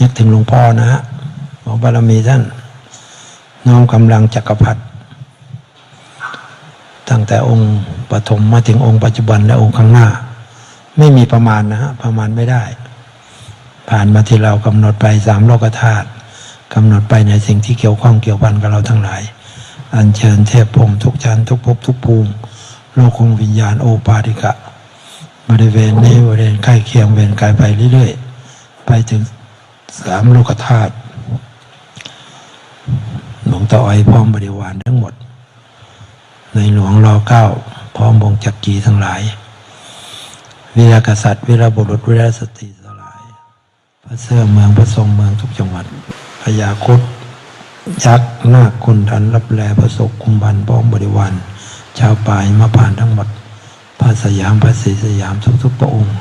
นึกถึงหลวงพ่อนะฮะขอบารมีท่าน น้อมกำลังจักรพรรดิตั้งแต่องค์ปฐมมาถึงองค์ปัจจุบันและองค์ข้างหน้า ไม่มีประมาณนะฮะประมาณไม่ได้ ผ่านมาที่เรากำหนดไปสามโลกธาตุกำหนดไปในสิ่งที่เกี่ยวข้องเกี่ยวพันกับเราทั้งหลาย อัญเชิญเทพพรมทุกชั้นทุกภพทุกภูมิโลกของวิญญาณโอปาติกะ บริเวณนี้บริเวณใกล้เคียงเวียนกายไปเรื่อยๆ ไปถึง สามโลกธาตุหลวงตาอ้อยพร้อมบริวารทั้งหมด ในหลวงรอเก้าพร้อมวงจักรีทั้งหลายวีรกษัตริย์วีรบุรุษวีรสตรีทั้งหลาย พระเสื้อเมืองพระทรงเมืองทุกจังหวัดพญาคุดยักษ์นาคคุณทันรับแลประสบคุมบันพร้อมบริวารชาวป่ายมาผ่านทั้งหมดพระสยามพระศรีสยามทุกๆพระองค์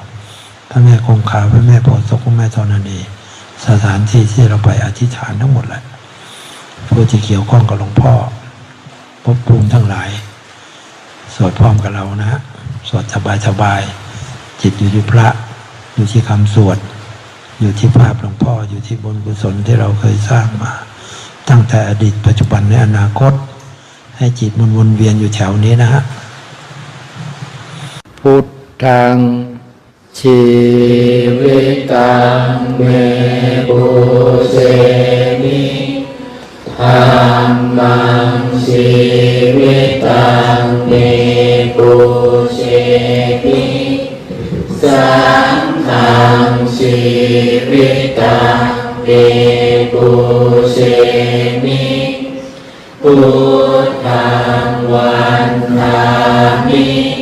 พระแม่คงคาพระแม่โพธิ์พพระแม่ธรณี สถานที่ที่เราไปอธิษฐานทั้งหมดแหละผู้ที่เกี่ยวข้องกับหลวงพ่อภพภูมิทั้งหลาย สวดพร้อมกับเรานะฮะสวดสบายสบาย จิตอยู่ที่พระ อยู่ที่คำสวด อยู่ที่ภาพหลวงพ่ออยู่ที่บุญกุศลที่เราเคยสร้างมา ตั้งแต่อดีตปัจจุบันในอนาคต ให้จิตมันวนเวียนอยู่แถวนี้นะฮะพุทธัง ชีวิตังเมปุเสมิธรรมังชีวิตังเมปุเสมิสังฆังชีวิตังเมปุเสมิพุทธังวันทามิ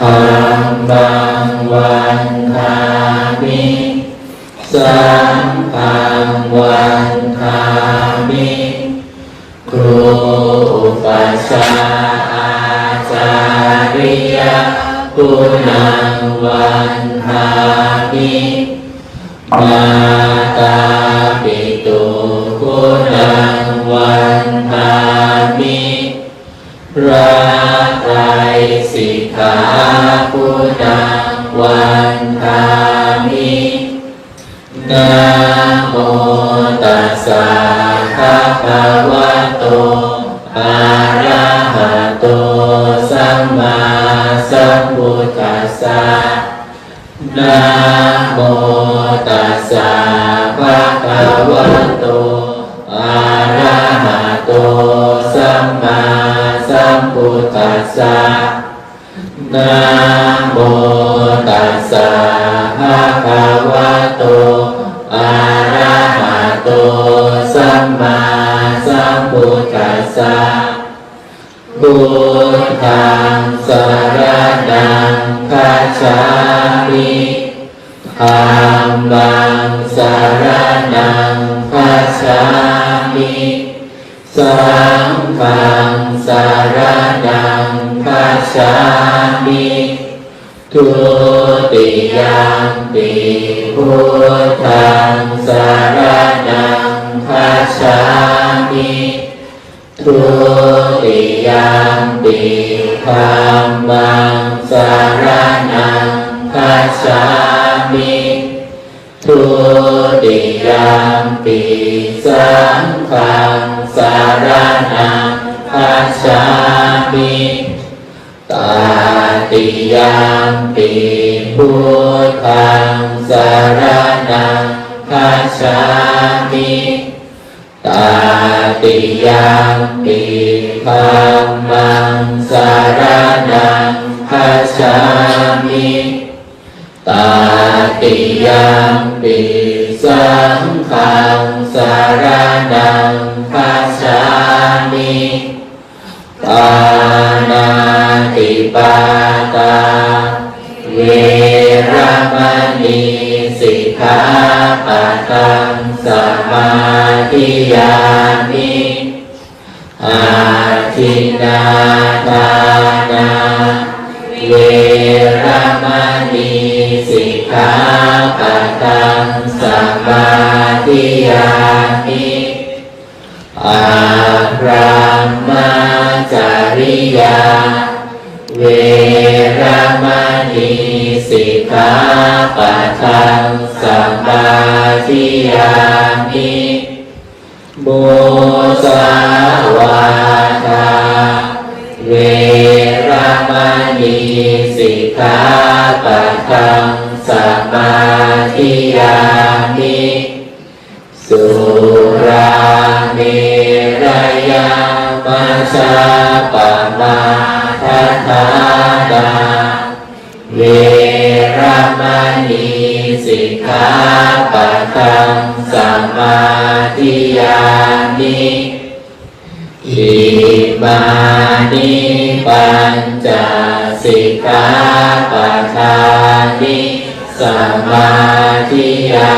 ธรรมังวันทามิสังฆังวันทามิครูอุปัชฌาอาจาริยะคุณังวันทามิมาตาปิตุคุณังวันทามิ พรักไตรสิกขาพุทธังวันทามินะโมตัสสะภะคะวะโตอะระหะโตสัมมาสัมพุทธัสสะนะโมตัสสะภะคะวะโตอะระหะโตสัมมา สัมพุทธัสสะนะโมตัสสะภะคะวะโตอะระหะโตสัมมาสัมพุทธัสสะพุทธังสรณังคัจฉามิธัมมังสรณังคัจฉามิ สังฆังสรณังคัจฉามิทุติยัมปิพุทธังสารณังคัจฉามิทุติยัมปิธรรมังสารนังคัจฉามิทุติยัมปิสังฆัง สารนังคัจฉามิตาติยมปิพุทธังสารนังคัจฉามิตาติยมปิธรรมังสารนังคัจฉามิตาติยมปิสังฆังสารนัง คัจฉามิปานาติ อารามาจามิอาพรหมจริยา เวรมณีสิกขาปะทังสัมาทิยามิ สมาธิยา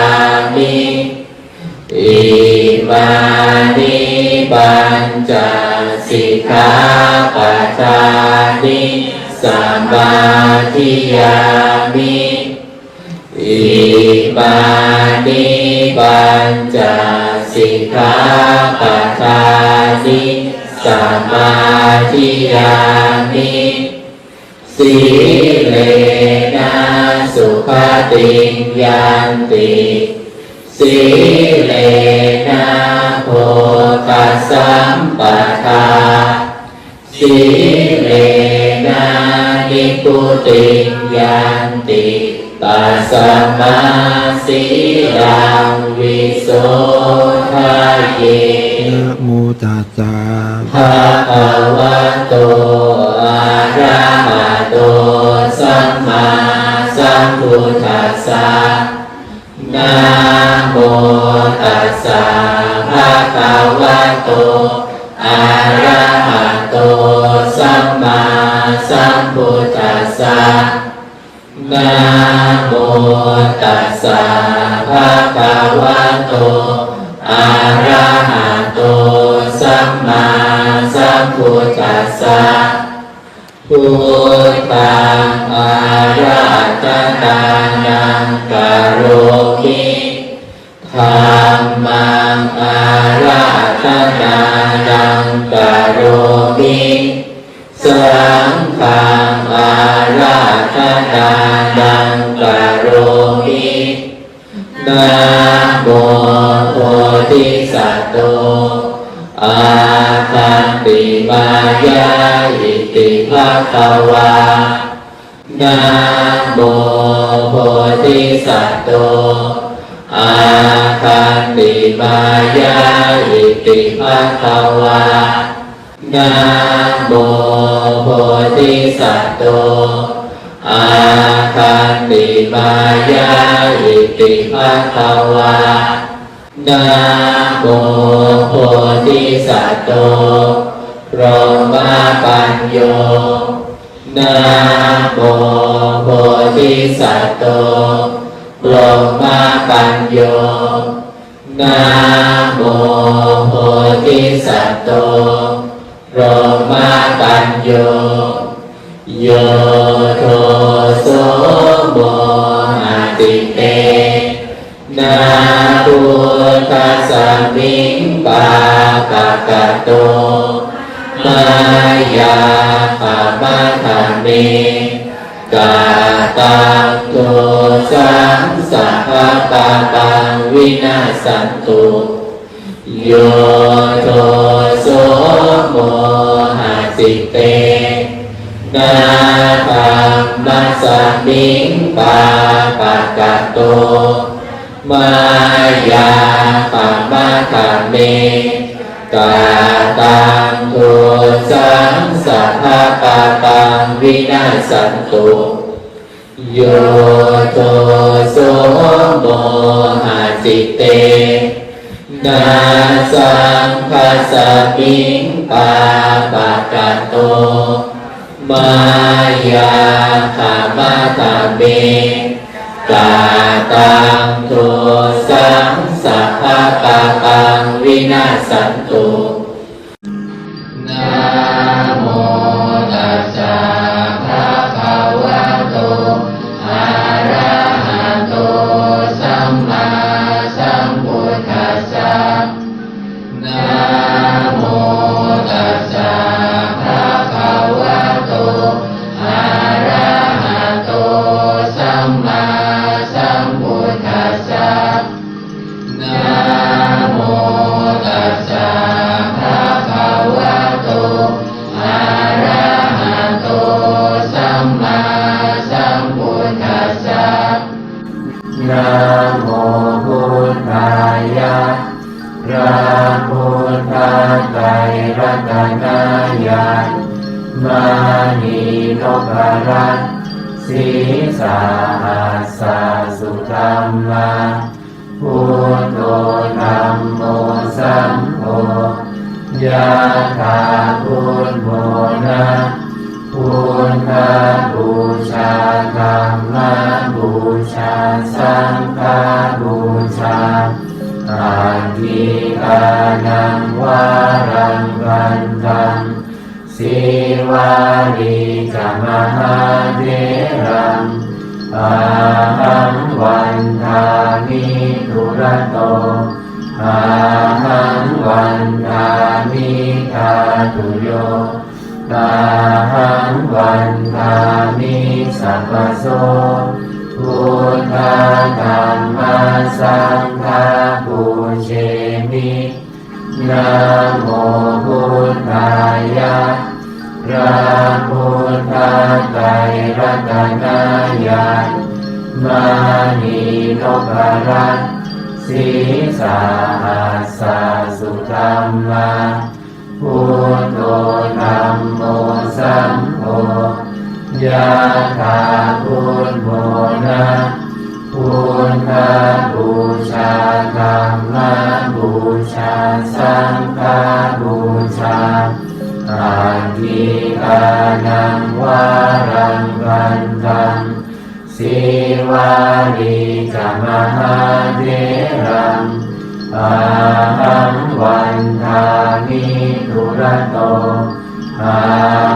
มิอิมานิปัญจสิกขาปะทานิสมาธิยามิอิมานิปัญจสิกขาปะทานิสมาธิยามิ สีเลนะสุขติงยันติสีเลนะโพกัสสัมปทาสีเลนะนิพพุติงยันติตัสสมาสีลังวิโสทาเยนะโมตัสสะภะคะวะโตอะ สะนะโมตัสสะภะคะวะโตอะระหะโตสัมมาสัมพุทธัสสะนะโมตัสสะภะคะวะโตอะระหะโตสัมมาสัมพุทธัสสะพุทธังอาราธ นานังกโรมิธัมมังอาราธนานังกโรมิสังฆังอาราธนานังกโรมินะโมโพธิสัตโตอาคันติมายาอิติภะคะวา นะโมโพธิสัตว์โตอาคันติมายาอิติภะควานะโมโพธิสัตว์โตอาคันติมายาอิติภะควานะโมโพธิสัตว์โตพรหมาปัญโย นะโมโพธิสัตว์โตพรมาปัญโยนะโมโพธิสัตว์โตพรมาปัญโยโยโทโสโมหติเตนาพุทธสมิงปาปะกะโตมายาปะ มกาตังโทสังสัพพะปะปังวินาสันตุโยโทโสโมหติเตนาคัมมัสมิงปาปะกะโตมายาปะมาคาเม กาตังโทสังสัพพะปะปังวินาสันตุโยโทโสโมหจิเตนาสังคาสมิงปาปะกะโต มายาคามาคาเม กาตังโทสังสัพพะตังวินาสันตุ ทิกานังวารังวันตังสิวาลีจมหาเดรังอาหังวันทามิทุระโตอาหังวันทามิทาตุโยตาหังวันทามิสัพพโส พุทธาธรรมสังฆปูเชมินะโมพุทธายะพระพุทธไตรรัตนญามานีนพรัตน์ศีสาหัสสะสุธรรมาพุทโธธัมโมสังโฆ ยะถาพุทโมนะพุทธบูชาธรรมบูชา สังฆบูชาอาทิกานังวารังวันตังสิวาลีจมหาเดรังอาหังวันทามิทุระโต อา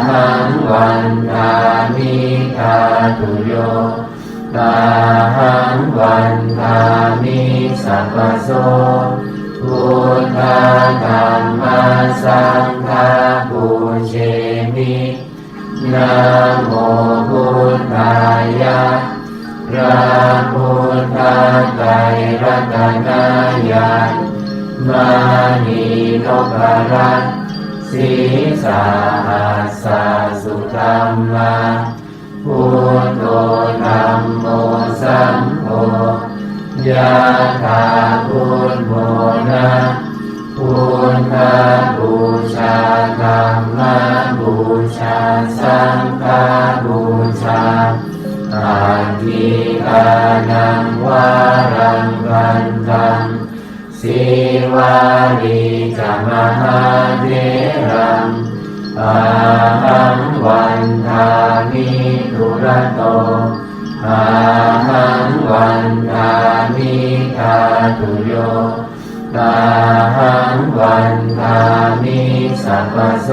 หังวันทามิทาตุโยตาหังวันทามิสัพพโสพุทธาธรรมสังฆาปูเชมินะโมพุทธายะพระพุทธไตรรัตนญาณมานีนพรัต ศีสาหัสสุธรรมาพุทโธธัมโมสังโฆยะถาพุทโมนะพุทธบูชาธรรมบูชาสังฆบูชาอาทิกานังวารังวันตัง สิวาลีจมหาเดรังอาหังวันทามิทุระโตอาหังวันทามิทาตุโยตาหังวันทามิสัพพโส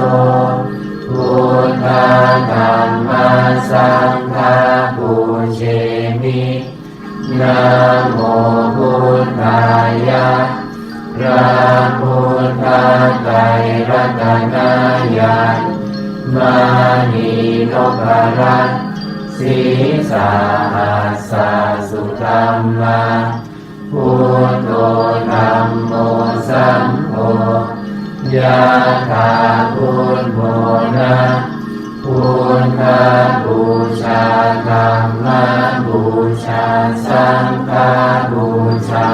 พุทธาธรรมสังฆาปูเชมิ นะโมพุทธายะพระพุทธไตรรัตนญาณมานีนพรัตน์ศีสาหัสสะสุธรรมาพุทโธธัมโมสังโฆยะถาพุทโมนะ พุทธบูชาธรรมบูชา สังฆบูชา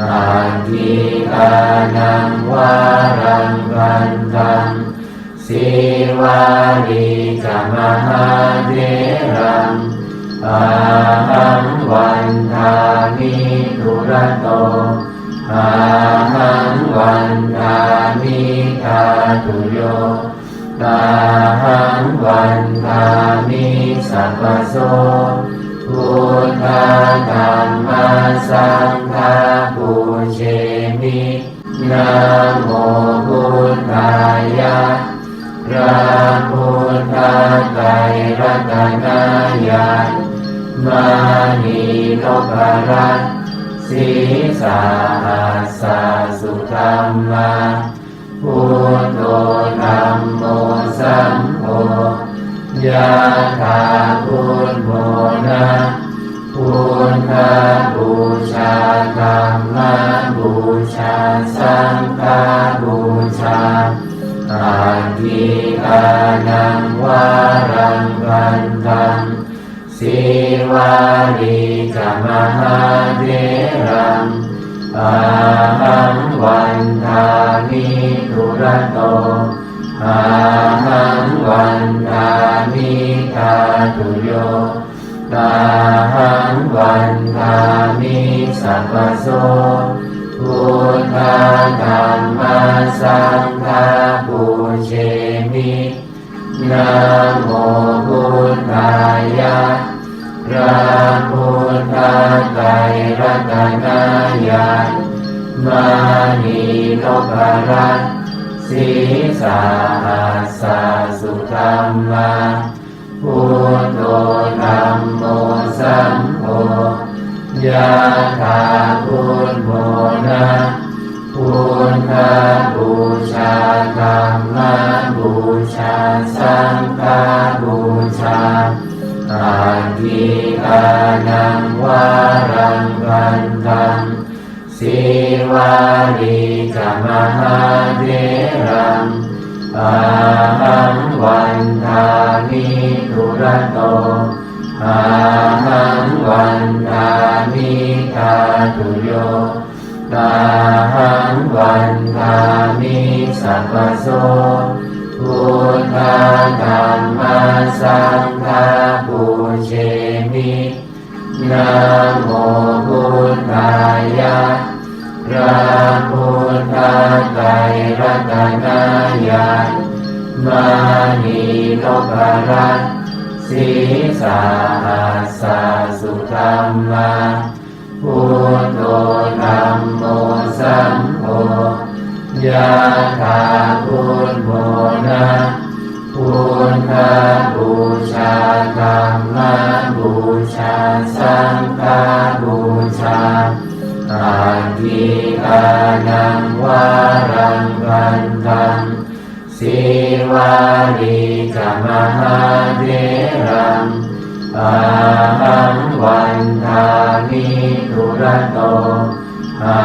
อาทิกานังวารังวันตังสิวาลีจะมหาเดรังอาหังวันทามิทุระโตอาหังวันทามิทาตุโย ตาหังวันทามิสัพพโสพุทธาธรรมสังฆาปูเชมินะโมพุทธายะพระพุทธไตรรัตนญาณมานีนพรัตน์ศีสาหัสสุธรรมา พุทโธธัมโมสังโฆยะถาพุทโมนะพุทธบูชาธรรมบูชาสังฆบูชาอาทิกานังวารังวันตังสิวาลีจะมหาเดรัง อาหังวันทามิทุระโตอาหังวันทามิทาตุโยตาหังวันทามิสัพพโสพุทธาธรรมสังฆาปุเชมินะโมพุทธายะ พระพุทธไตรรัตนายามานีโลภรัตน์สีสาหัสสะสุธรรมาพุทโธธัมโมสังโฆยะถาพุทโมนะพุทธบูชาธรรมบูชาสังฆบูชา อาทิกานังวารังวันตังสิวารีจะมหาเทรังอาหังวันทามิทุระโตอาหังวันทามิทาตุโยตาหังวันทามิสัพพโส พุทธาธรรมสังฆปุเชมินะโมพุทธายะพระพุทธไตรรัตนายามานีโลภรัตสีสาหัสสุธรรมาพุทโธธัมโมสังโฆ ยะถาพุทโมนะพุทธบูชาธรรมบูชาสังฆบูชาอาทิกานังวารังวันตังสิวารีจะมหาเทรังอาหังวันทามิทุระโต อา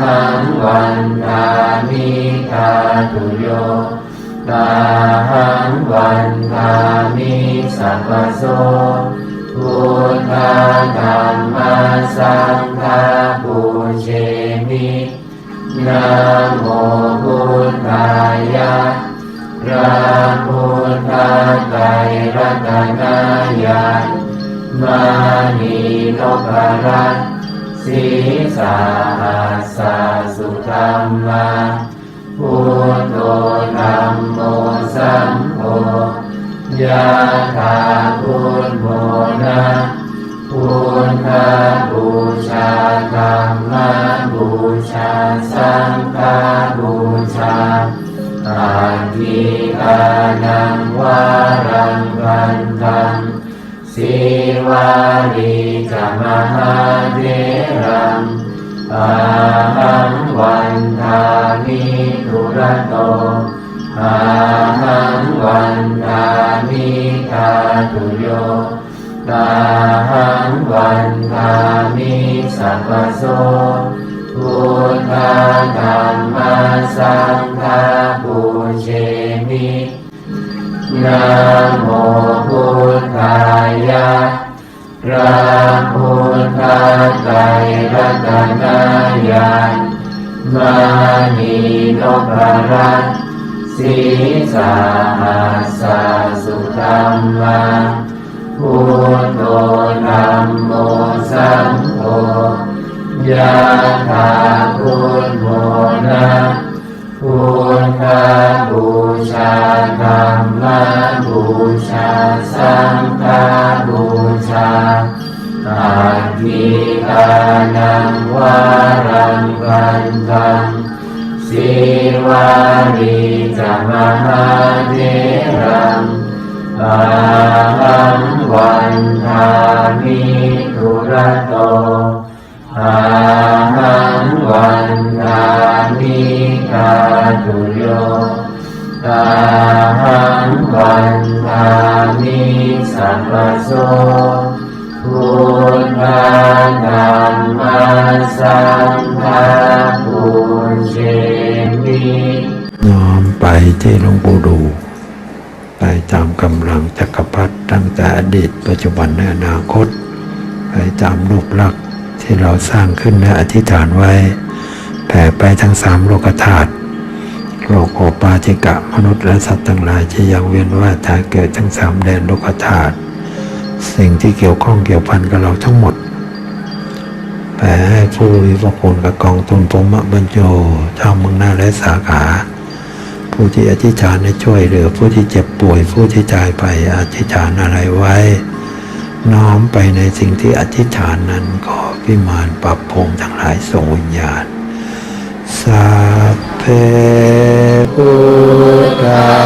หังวันทามิทาตุโยตาหังวันทามิสัพพโสพุทธาธรรมสังฆาปุเชมินะโมพุทธายะพระพุทธไตรรัตนายามานีโลภรัตน์ สีสาหัสสุธรรมาพุทโธธัมโมสังโฆยะถาพุทโมนะพุทธบูชาธรรมบูชาสังฆบูชาอาทิกานังวารังวันตัง สิวารีจะมหาเทรังอาหังวันทามิทุระโตอาหังวันทามิทาตุโยตาหังวันทามิสัพพโสพุทธาธรรมสังฆปุเชมิ นะโมพุทธายะพระพุทธไตรรัตนายามานีโลภรัตสีสาหัสสะสุธรรมาพุทโธธัมโมสังโฆยะถาพุทโมนะ พุทธบูชาธรรมบูชา สังฆบูชาอาทิกานังวารังวันตังสิวารีจมหาเทรังอาหังวันทามิทุระโต อาหังวันทามิทาตุโยตาหังวันทามิสัพพโสพุทธาธรรมสังฆาปุเชมิน้อมไปที่หลวงปู่ดูไปตามกำลังจักรพรรดิตั้งแต่อดีตปัจจุบันและอนาคต ไปตามรูปลักษณ ที่เราสร้างขึ้นและอธิษฐานไว้ แผ่ไปทั้งสามโลกธาตุโลกโอปาจิกะมนุษย์และสัตว์ทั้งหลายที่ยังเวียนว่ายตายเกิดทั้งสามแดนโลกธาตุสิ่งที่เกี่ยวข้องเกี่ยวพันกับเราทั้งหมดแผ่ให้ผู้มีพระคุณกับกองทุนพรหมบรรโจชาวเมืองหน้าและสาขา ผู้ที่อธิษฐานให้ช่วยเหลือผู้ที่เจ็บป่วยผู้ที่จายไปอธิษฐานอะไรไว้ น้อมไปในสิ่งที่อธิษฐานนั้นขอพิมานปรับพงทั้งหลายส่งวิญญาณสัพเพพุทธา